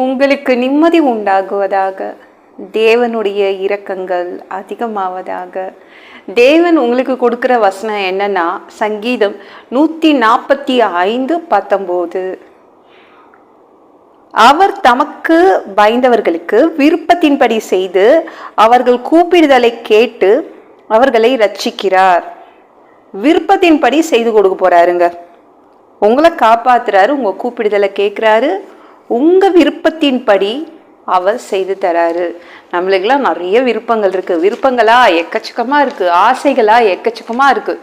உங்களுக்கு நிம்மதி உண்டாகுவதாக. தேவனுடைய இரக்கங்கள் அதிகமாவதாக. தேவன் உங்களுக்கு கொடுக்குற வசனம் என்னன்னா சங்கீதம் நூற்றி நாற்பத்தி ஐந்து பத்தொம்போது. அவர் தமக்கு பயந்தவர்களுக்கு விருப்பத்தின்படி செய்து அவர்கள் கூப்பிடுதலை கேட்டு அவர்களை ரட்சிக்கிறார் விருப்பத்தின்படி செய்து கொடுக்க போறாருங்க. உங்களை காப்பாத்துறாரு உங்க கூப்பிடுதலை கேட்குறாரு உங்கள் விருப்பத்தின்படி அவர் செய்து தராரு. நம்மளுக்கெல்லாம் நிறைய விருப்பங்கள் இருக்குது விருப்பங்களா? எக்கச்சக்கமாக இருக்குது ஆசைகளா? எக்கச்சக்கமாக இருக்குது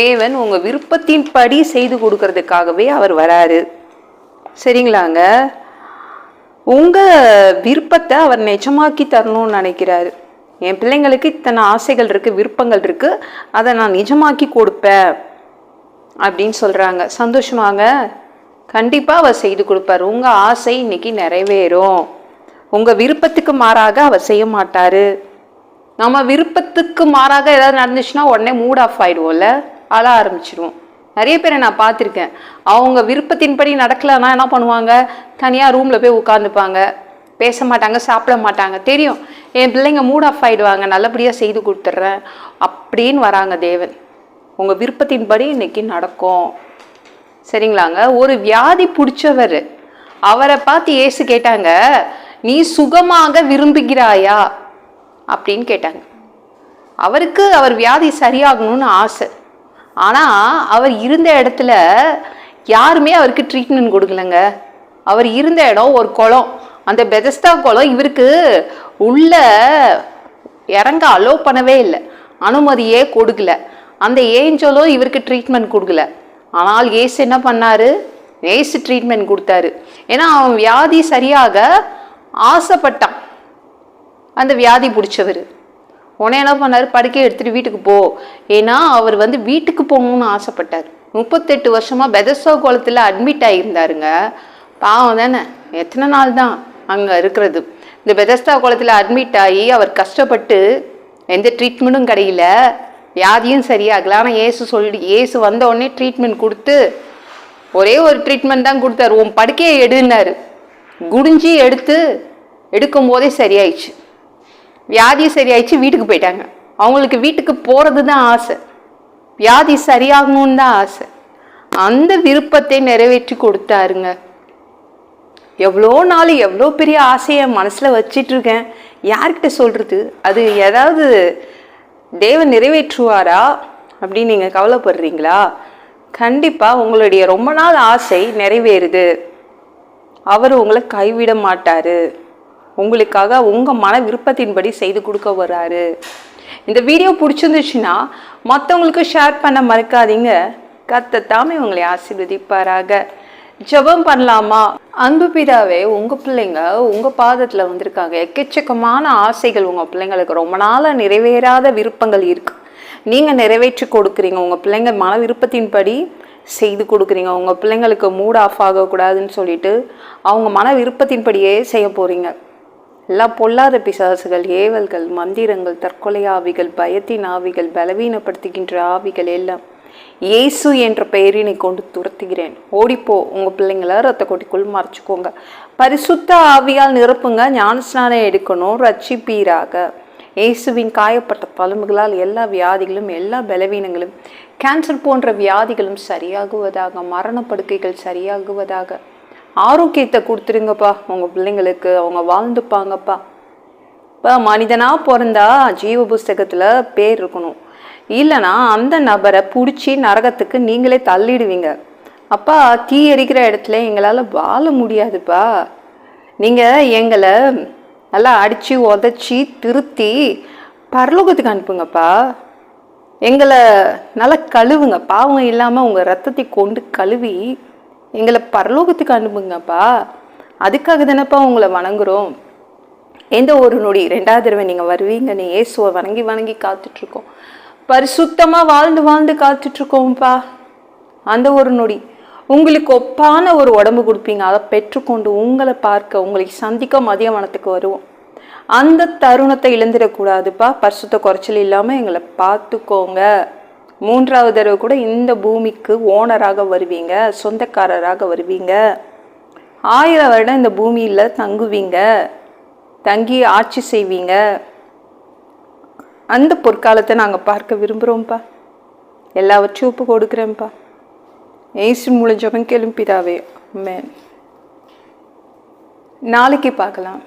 தேவன் உங்கள் விருப்பத்தின்படி செய்து கொடுக்கறதுக்காகவே அவர் வராரு. சரிங்களாங்க? உங்கள் விருப்பத்தை அவர் நிஜமாக்கி தரணும்னு நினைக்கிறாரு. என் பிள்ளைங்களுக்கு இத்தனை ஆசைகள் இருக்குது விருப்பங்கள் இருக்குது அதை நான் நிஜமாக்கி கொடுப்பேன். அப்படின்னு சொல்கிறாங்க சந்தோஷமாக கண்டிப்பாக அவர் செய்து கொடுப்பார். உங்கள் ஆசை இன்னைக்கு நிறைவேறும். உங்கள் விருப்பத்துக்கு மாறாக அவர் செய்ய மாட்டார். நம்ம விருப்பத்துக்கு மாறாக ஏதாவது நடந்துச்சுன்னா உடனே மூட் ஆஃப் ஆகிடுவோம்ல அழ ஆரம்பிச்சிடுவோம் நிறைய பேரை நான் பார்த்துருக்கேன். அவங்க விருப்பத்தின்படி நடக்கலைன்னா என்ன பண்ணுவாங்க? தனியாக ரூமில் போய் உட்காந்துப்பாங்க பேச மாட்டாங்க சாப்பிட மாட்டாங்க. தெரியும். என் பிள்ளைங்க மூட் ஆஃப் ஆகிடுவாங்க நல்லபடியாக செய்து கொடுத்துட்றேன். அப்படின்னு வராங்க தேவன். உங்கள் விருப்பத்தின்படி இன்றைக்கி நடக்கும். சரிங்களாங்க? ஒரு வியாதி பிடிச்சவர். அவரை பார்த்து ஏசு கேட்டாங்க நீ சுகமாக விரும்புகிறாயா? அப்படின்னு கேட்டாங்க. அவருக்கு அவர் வியாதி சரியாகணும்னு ஆசை. ஆனால் அவர் இருந்த இடத்துல யாருமே அவருக்கு ட்ரீட்மெண்ட் கொடுக்கலங்க. அவர் இருந்த இடம் ஒரு குளம். அந்த பெதஸ்தா குளம் இவருக்கு உள்ள இறங்க அலோ பண்ணவே இல்லை. அனுமதியே கொடுக்கல. அந்த ஏஞ்சலும் இவருக்கு ட்ரீட்மெண்ட் கொடுக்கல. ஆனால் ஏசு என்ன பண்ணாரு? ஏசு ட்ரீட்மெண்ட் கொடுத்தாரு. ஏன்னா அவன் வியாதி சரியாக ஆசைப்பட்டான். அந்த வியாதி பிடிச்சவர். உடனே என்ன பண்ணாரு? படுக்கையை எடுத்துட்டு வீட்டுக்கு போ. ஏன்னா அவர் வந்து வீட்டுக்கு போகணும்னு ஆசைப்பட்டார். முப்பத்தெட்டு வருஷமாக பெதசோ குளத்தில் அட்மிட் ஆகியிருந்தாருங்க பாவம் தானே. எத்தனை நாள் தான் அங்கே இருக்கிறது. இந்த பெதஸ்தா குளத்தில் அட்மிட் ஆகி அவர் கஷ்டப்பட்டு எந்த ட்ரீட்மெண்ட்டும் கிடையில. வியாதியும் சரியாகல. ஆனால் ஏசு சொல்லி ஏசு வந்த உடனே ட்ரீட்மெண்ட் கொடுத்து ஒரே ஒரு ட்ரீட்மெண்ட் தான் கொடுத்தாரு. உன் படுக்கையை எடுன்னாரு. குடிஞ்சி எடுத்து எடுக்கும் போதே சரியாயிடுச்சு. வியாதி சரியாயிடுச்சு வீட்டுக்கு போயிட்டாங்க. அவங்களுக்கு வீட்டுக்கு போகிறது தான் ஆசை. வியாதி சரியாகணும்னு தான் ஆசை. அந்த விருப்பத்தை நிறைவேற்றி கொடுத்தாருங்க. எவ்வளோ நாள் எவ்வளோ பெரிய ஆசையை மனசில் வச்சிட்ருக்கேன் யார்கிட்ட சொல்கிறது அது ஏதாவது தேவன் நிறைவேற்றுவாரா அப்படின்னு நீங்கள் கவலைப்படுறீங்களா? கண்டிப்பாக உங்களுடைய ரொம்ப நாள் ஆசை நிறைவேறுது. அவர் உங்களை கைவிட மாட்டார். உங்களுக்காக உங்கள் மன விருப்பத்தின்படி செய்து கொடுக்க வர்றாரு. இந்த வீடியோ பிடிச்சிருந்துச்சுன்னா மற்றவங்களுக்கு ஷேர் பண்ண மறக்காதீங்க. கத்தத்தாமே உங்களை ஆசீர்வதிப்பாராக. ஜெபம் பண்ணலாமா? அன்பு பிதாவே உங்கள் பிள்ளைங்க உங்கள் பாதத்தில் வந்திருக்காங்க. எக்கச்சக்கமான ஆசைகள் உங்கள் பிள்ளைங்களுக்கு. ரொம்ப நாளாக நிறைவேறாத விருப்பங்கள் இருக்குது நீங்கள் நிறைவேற்றி கொடுக்குறீங்க. உங்கள் பிள்ளைங்க மன விருப்பத்தின்படி செய்து கொடுக்குறீங்க. உங்கள் பிள்ளைங்களுக்கு மூட் ஆஃப் ஆகக்கூடாதுன்னு சொல்லிட்டு அவங்க மன விருப்பத்தின்படியே செய்ய போகிறீங்க எல்லா பொல்லாத பிசாசுகள் ஏவல்கள் மந்திரங்கள் தற்கொலை ஆவிகள் பயத்தின் ஆவிகள் பலவீனப்படுத்துகின்ற ஆவிகள் எல்லாம். இயேசு என்ற பெயரினை கொண்டு துரத்துகிறேன். ஓடிப்போ உங்கள் பிள்ளைங்கள ரத்த கொட்டிக்குள் மறைச்சிக்கோங்க. பரிசுத்த ஆவியால் நிரப்புங்க ஞானஸ்நானம் எடுக்கணும் ரட்சிப்பீராக. இயேசுவின் காயப்பட்ட தழும்புகளால் எல்லா வியாதிகளும் எல்லா பலவீனங்களும் கேன்சர் போன்ற வியாதிகளும் சரியாகுவதாக மரணப்படுக்கைகள் சரியாகுவதாக. ஆரோக்கியத்தை கொடுத்துருங்கப்பா உங்கள் பிள்ளைங்களுக்கு அவங்க வாழ்ந்துப்பாங்கப்பா. இப்போ மனிதனாக பிறந்தா ஜீவ புஸ்தகத்தில் பேர் இருக்கணும். இல்லைனா அந்த நபரை பிடிச்சி நரகத்துக்கு நீங்களே தள்ளிடுவீங்க. அப்பா தீ எரிக்கிற இடத்துல எங்களால் வாழ முடியாதுப்பா. நீங்கள் எங்களை நல்லா அடித்து உதச்சி திருத்தி பரலோகத்துக்கு அனுப்புங்கப்பா. எங்களை நல்லா கழுவுங்க. பாவம் இல்லாமல் உங்கள் ரத்தத்தை கொண்டு கழுவி எங்களை பரலோகத்துக்கு அனுப்புங்கப்பா. அதுக்காக தானேப்பா உங்களை வணங்குறோம். எந்த ஒரு நொடி ரெண்டாவது தடவை நீங்கள் வருவீங்கன்னு ஏசுவை வணங்கி வணங்கி காத்துட்ருக்கோம் பரிசுத்தமாக வாழ்ந்து வாழ்ந்து காத்துட்ருக்கோம்ப்பா அந்த ஒரு நொடி. உங்களுக்கு ஒப்பான ஒரு உடம்பு கொடுப்பீங்க. அதை பெற்றுக்கொண்டு உங்களை பார்க்க உங்களை சந்திக்க மதிய வனத்துக்கு வருவோம். அந்த தருணத்தை இழந்துடக்கூடாதுப்பா. பரிசுத்த குறைச்சல் இல்லாமல் எங்களை பார்த்துக்கோங்க. மூன்றாவது தடவை கூட இந்த பூமிக்கு ஓனராக வருவீங்க. சொந்தக்காரராக வருவீங்க. ஆயிரம் வருடம் இந்த பூமியில் தங்குவீங்க. தங்கி ஆட்சி செய்வீங்க. அந்த பொற்காலத்தை நாங்கள் பார்க்க விரும்புகிறோம்ப்பா எல்லாவற்றையும் ஒப்பு கொடுக்குறேன்ப்பா ஏசு மூலம் ஜபம் கேளும் பிதாவே. நாளைக்கு பார்க்கலாம்.